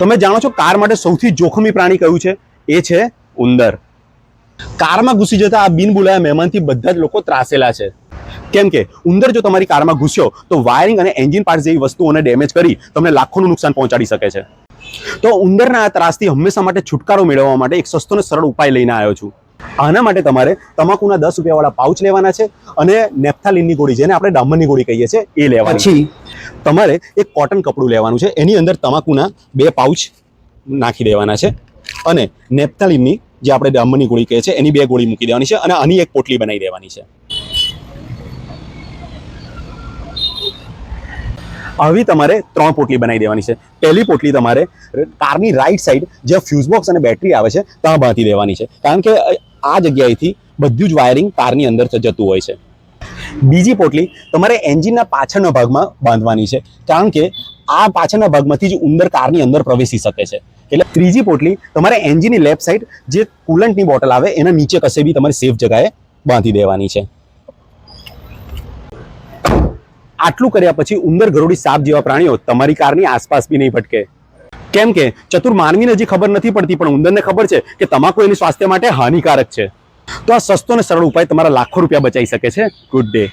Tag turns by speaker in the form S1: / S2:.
S1: તમે જાણો છો કાર માટે સૌથી જોખમી પ્રાણી કયું છે? એ છે ઉંદર. કારમાં ઘૂસી જતા આ બિન બોલાયા મહેમાનથી બધા જ લોકો ત્રાસેલા છે. કેમ કે ઉંદર જો તમારી કારમાં ઘૂસ્યો તો વાયરિંગ અને એન્જિન પાર્ટ જેવી વસ્તુઓને ડેમેજ કરી તમને લાખોનું નુકસાન પહોંચાડી શકે છે. તો ઉંદરના આ ત્રાસથી હંમેશા માટે છુટકારો મેળવવા માટે એક સસ્તો અને સરળ ઉપાય લઈને આવ્યો છું. આના માટે તમારે તમાકુના દસ રૂપિયાવાળા પાઉચ લેવાના છે અને નેપ્થાલિનની ગોળી, જેને આપણે ડામરની ગોળી કહીએ છીએ, એ લેવાની. પછી તમારે એક કોટન કપડું લેવાનું છે. એની અંદર તમાકુના બે પાઉચ નાખી દેવાના છે. અને નેપ્થાલિનની જે આપણે ડામરની ગોળી કહીએ છીએ એની બે ગોળી મૂકી દેવાની છે અને આની એક પોટલી બનાવી દેવાની છે. આવી તમારે ત્રણ પોટલી બનાવી દેવાની છે. પહેલી પોટલી તમારે કારની રાઈટ સાઈડ જે ફ્યુઝ બોક્સ અને બેટરી આવે છે, ત્યાં બાંધી દેવાની છે. કારણ કે આ જગ્યાએથી બધું જ વાયરિંગ કારની અંદર જતું હોય છે. બીજી પોટલી તમારે એન્જિનના પાછળના ભાગમાં બાંધવાની છે. કારણ કે આ પાછળના ભાગમાંથી જ ઉંદર કારની અંદર પ્રવેશી શકે છે. એટલે ત્રીજી પોટલી તમારે એન્જિનની લેફ્ટ સાઈડ જે કુલન્ટની બોટલ આવે એના નીચે કશે બી તમારે સેફ જગાએ બાંધી દેવાની છે. આટલું કર્યા પછી ઉંદર ગરોડી સાપ જેવા પ્રાણીઓ તમારી કારની આસપાસ બી નહીં ભટકે. કેમ કે ચતુર માનવીને હજી ખબર નથી પડતી, પણ ઉંદરને ખબર છે કે તમાકુ એની સ્વાસ્થ્ય માટે હાનિકારક છે. તો આ સસ્તો અને સરળ ઉપાય તમારા લાખો રૂપિયા બચાવી શકે છે. Good day